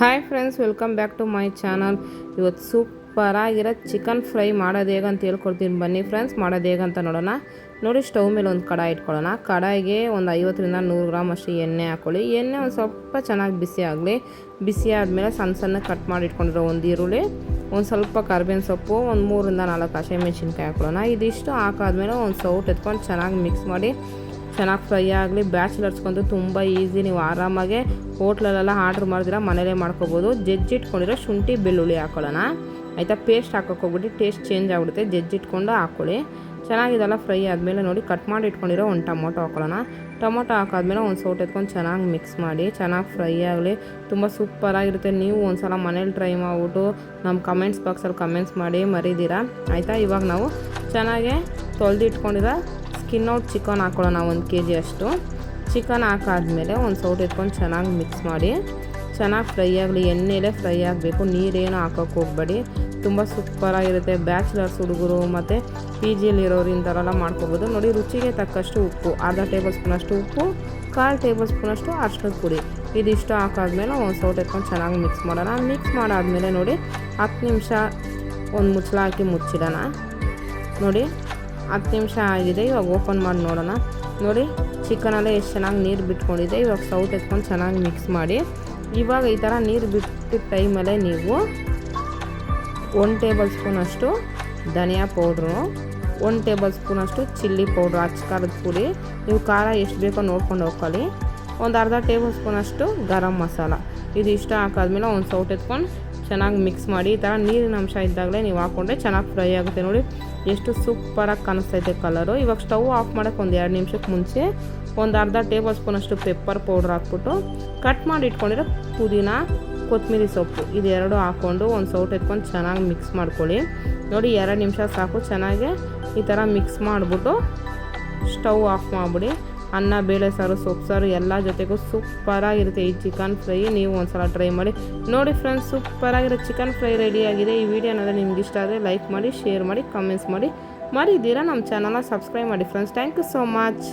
Hi friends welcome back to my channel ಇವತ್ತು ಸೂಪರಾಗಿರೋ chicken fry ಮಾಡೋದು ಹೇಗೆ ಅಂತ ಹೇಳ್ಕೊಡ್ತೀನಿ ಬನ್ನಿ ಫ್ರೆಂಡ್ಸ್ ಮಾಡೋದು ಹೇಗೆ ಅಂತ ನೋಡೋಣ. ನೋಡಿ ಸ್ಟವ್ ಮೇಲೆ ಒಂದು ಕಡಾಯಿ ಇಟ್ಕೊಳ್ಳೋಣ. ಕಡಾಯಿಗೆ ಒಂದು ಐವತ್ತರಿಂದ ನೂರು ಗ್ರಾಮ್ ಅಷ್ಟು ಎಣ್ಣೆ ಹಾಕ್ಕೊಳ್ಳಿ ಎಣ್ಣೆ ಒಂದು ಸ್ವಲ್ಪ ಚೆನ್ನಾಗಿ ಬಿಸಿ ಆಗಲಿ. ಬಿಸಿ ಆದಮೇಲೆ ಸಣ್ಣ ಸಣ್ಣ ಕಟ್ ಮಾಡಿ ಇಟ್ಕೊಂಡಿರೋ ಒಂದು ಈರುಳ್ಳಿ, ಒಂದು ಸ್ವಲ್ಪ ಕರ್ಬೇವಿನ ಸೊಪ್ಪು, ಒಂದು ಮೂರಿಂದ ನಾಲ್ಕು ಹಸಿಮೆಣ್ಸಿನ್ಕಾಯಿ ಹಾಕ್ಕೊಳ್ಳೋಣ ಇದಿಷ್ಟು ಹಾಕಾದ್ಮೇಲೆ ಒಂದು ಸೌಟ್ ಎತ್ಕೊಂಡು ಚೆನ್ನಾಗಿ ಮಿಕ್ಸ್ ಮಾಡಿ ಚೆನ್ನಾಗಿ ಫ್ರೈ ಆಗಲಿ ಬ್ಯಾಚುಲರ್ಸ್ಗೊಂದು ತುಂಬ ಈಸಿ ನೀವು ಆರಾಮಾಗೆ ಹೋಟ್ಲಲ್ಲೆಲ್ಲ ಆರ್ಡ್ರ್ ಮಾಡಿದ್ರೆ, ಮನೇಲೇ ಮಾಡ್ಕೋಬೋದು. ಜಜ್ಜಿಟ್ಕೊಂಡಿರೋ ಶುಂಠಿ ಬೆಳ್ಳುಳ್ಳಿ ಹಾಕೊಳ್ಳೋಣ. ಆಯಿತಾ? ಪೇಸ್ಟ್ ಹಾಕೋಕೆ ಹೋಗ್ಬಿಟ್ಟು ಟೇಸ್ಟ್ ಚೇಂಜ್ ಆಗಿಬಿಡುತ್ತೆ. ಜಜ್ಜಿಟ್ಕೊಂಡು ಹಾಕ್ಕೊಳ್ಳಿ ಚೆನ್ನಾಗಿದೆಲ್ಲ ಫ್ರೈ ಆದಮೇಲೆ ನೋಡಿ ಕಟ್ ಮಾಡಿ ಇಟ್ಕೊಂಡಿರೋ ಒಂದು ಟೊಮೊಟೊ ಹಾಕೊಳ್ಳೋಣ. ಟೊಮೊಟೊ ಹಾಕಾದ್ಮೇಲೆ ಒಂದು ಸೌಟ್ ಎತ್ಕೊಂಡು ಚೆನ್ನಾಗಿ ಮಿಕ್ಸ್ ಮಾಡಿ, ಚೆನ್ನಾಗಿ ಫ್ರೈ ಆಗಲಿ. ತುಂಬ ಸೂಪರಾಗಿರುತ್ತೆ ನೀವು ಒಂದು ಸಲ ಮನೇಲಿ ಟ್ರೈ ಮಾಡಿಬಿಟ್ಟು ನಮ್ಮ ಕಮೆಂಟ್ಸ್ ಬಾಕ್ಸಲ್ಲಿ ಕಮೆಂಟ್ಸ್ ಮಾಡಿ ಮರಿದಿರಾ? ಆಯಿತಾ? ಇವಾಗ ನಾವು ಚೆನ್ನಾಗೆ ತೊಳೆದಿಟ್ಕೊಂಡಿರೋ ಸ್ಕಿನ್ ಔಟ್ ಚಿಕನ್ ಹಾಕೊಳ್ಳೋಣ ಒಂದು ಕೆ ಜಿ ಅಷ್ಟು. ಚಿಕನ್ ಹಾಕಾದ್ಮೇಲೆ ಒಂದು ಸೌಟ್ ಇಟ್ಕೊಂಡು ಚೆನ್ನಾಗಿ ಮಿಕ್ಸ್ ಮಾಡಿ, ಚೆನ್ನಾಗಿ ಫ್ರೈ ಆಗಲಿ, ಎಣ್ಣೆಲೇ ಫ್ರೈ ಆಗಬೇಕು, ನೀರೇನು ಹಾಕೋಕೆ ಹೋಗ್ಬೇಡಿ. ತುಂಬ ಸೂಪರಾಗಿರುತ್ತೆ. ಬ್ಯಾಚುಲರ್ಸ್ ಹುಡುಗರು ಮತ್ತು ಪಿ ಜಿಲಿರೋರು ಇಂಥವರೆಲ್ಲ ಮಾಡ್ಕೋಬೋದು. ನೋಡಿ, ರುಚಿಗೆ ತಕ್ಕಷ್ಟು ಉಪ್ಪು, ಅರ್ಧ ಟೇಬಲ್ ಸ್ಪೂನಷ್ಟು ಉಪ್ಪು, ಕಾಲು ಟೇಬಲ್ ಸ್ಪೂನಷ್ಟು ಅರ್ಶಿನದ ಪುಡಿ. ಇದಿಷ್ಟು ಹಾಕಾದ್ಮೇಲೆ ಒಂದು ಸೌಟ್ ಎತ್ಕೊಂಡು ಚೆನ್ನಾಗಿ ಮಿಕ್ಸ್ ಮಾಡೋಣ. ಮಿಕ್ಸ್ ಮಾಡಾದ್ಮೇಲೆ ನೋಡಿ, ಹತ್ತು ನಿಮಿಷ ಒಂದು ಮುಚ್ಚಳ ಹಾಕಿ ಮುಚ್ಚಿಡೋಣ. ನೋಡಿ ಹತ್ತು ನಿಮಿಷ ಆಗಿದೆ, ಇವಾಗ ಓಪನ್ ಮಾಡಿ ನೋಡೋಣ. ನೋಡಿ, ಚಿಕನಲ್ಲೇ ಎಷ್ಟು ಚೆನ್ನಾಗಿ ನೀರು ಬಿಟ್ಕೊಂಡಿದೆ. ಇವಾಗ ಸೌಟ್ ಎತ್ಕೊಂಡು ಚೆನ್ನಾಗಿ ಮಿಕ್ಸ್ ಮಾಡಿ. ಇವಾಗ ಈ ಥರ ನೀರು ಬಿಟ್ಟಿದ್ದ ಟೈಮಲ್ಲೇ ನೀವು ಒನ್ ಟೇಬಲ್ ಸ್ಪೂನಷ್ಟು ಧನಿಯಾ ಪೌಡ್ರು ಒನ್ ಟೇಬಲ್ ಸ್ಪೂನಷ್ಟು ಚಿಲ್ಲಿ ಪೌಡ್ರು ಅಚ್ಚ ಖಾರದ ಪುಡಿ. ನೀವು ಖಾರ ಎಷ್ಟು ಬೇಕೋ ನೋಡ್ಕೊಂಡು ಹೋಗ್ಕೊಳ್ಳಿ. ಒಂದು ಅರ್ಧ ಟೇಬಲ್ ಸ್ಪೂನಷ್ಟು ಗರಂ ಮಸಾಲ. ಇದು ಇಷ್ಟ ಹಾಕಾದ್ಮೇಲೆ ಒಂದು ಸೌಟ್ ಎತ್ಕೊಂಡು ಚೆನ್ನಾಗಿ ಮಿಕ್ಸ್ ಮಾಡಿ, ಈ ಥರ ನೀರಿನ ಅಂಶ ಇದ್ದಾಗಲೇ ನೀವು ಹಾಕ್ಕೊಂಡ್ರೆ ಚೆನ್ನಾಗಿ ಫ್ರೈ ಆಗುತ್ತೆ ನೋಡಿ. ಎಷ್ಟು ಸೂಪರಾಗಿ ಕಾಣಿಸ್ತೈತೆ ಕಲರು ಇವಾಗ ಸ್ಟವ್ ಆಫ್ ಮಾಡೋಕ್ಕೆ ಒಂದು ಎರಡು ನಿಮಿಷಕ್ಕೆ ಮುಂಚೆ ಒಂದು ಅರ್ಧ ಟೇಬಲ್ ಸ್ಪೂನಷ್ಟು ಪೆಪ್ಪರ್ ಪೌಡ್ರ್ ಹಾಕ್ಬಿಟ್ಟು ಕಟ್ ಮಾಡಿ ಇಟ್ಕೊಂಡಿರೋ ಪುದೀನ, ಕೊತ್ತಂಬರಿ ಸೊಪ್ಪು ಇದೆರಡು ಹಾಕ್ಕೊಂಡು ಒಂದು ಸೌಟ್ ಎತ್ಕೊಂಡು ಚೆನ್ನಾಗಿ ಮಿಕ್ಸ್ ಮಾಡ್ಕೊಳ್ಳಿ. ನೋಡಿ, ಎರಡು ನಿಮಿಷ ಸಾಕು ಚೆನ್ನಾಗಿ ಈ ಥರ ಮಿಕ್ಸ್ ಮಾಡಿಬಿಟ್ಟು ಸ್ಟವ್ ಆಫ್ ಮಾಡಿಬಿಡಿ. ಅನ್ನ, ಬೇಳೆ ಸಾರು, ಸೊಪ್ಪು ಸಾರು ಎಲ್ಲ ಜೊತೆಗೂ ಸೂಪರಾಗಿರುತ್ತೆ. ಈ ಚಿಕನ್ ಫ್ರೈ ನೀವು ಒಂದ್ಸಲ ಟ್ರೈ ಮಾಡಿ ನೋಡಿ ಫ್ರೆಂಡ್ಸ್ ಸೂಪರಾಗಿರೋ ಚಿಕನ್ ಫ್ರೈ ರೆಡಿಯಾಗಿದೆ ಈ ವಿಡಿಯೋ ಏನಾದರೂ ನಿಮ್ಗೆ ಇಷ್ಟ ಆದರೆ ಲೈಕ್ ಮಾಡಿ ಶೇರ್ ಮಾಡಿ ಕಮೆಂಟ್ಸ್ ಮಾಡಿ. ಮಾಡಿದ್ದೀರಾ ನಮ್ಮ ಚಾನಲ್ನ ಸಬ್ಸ್ಕ್ರೈಬ್ ಮಾಡಿ friends thank you so much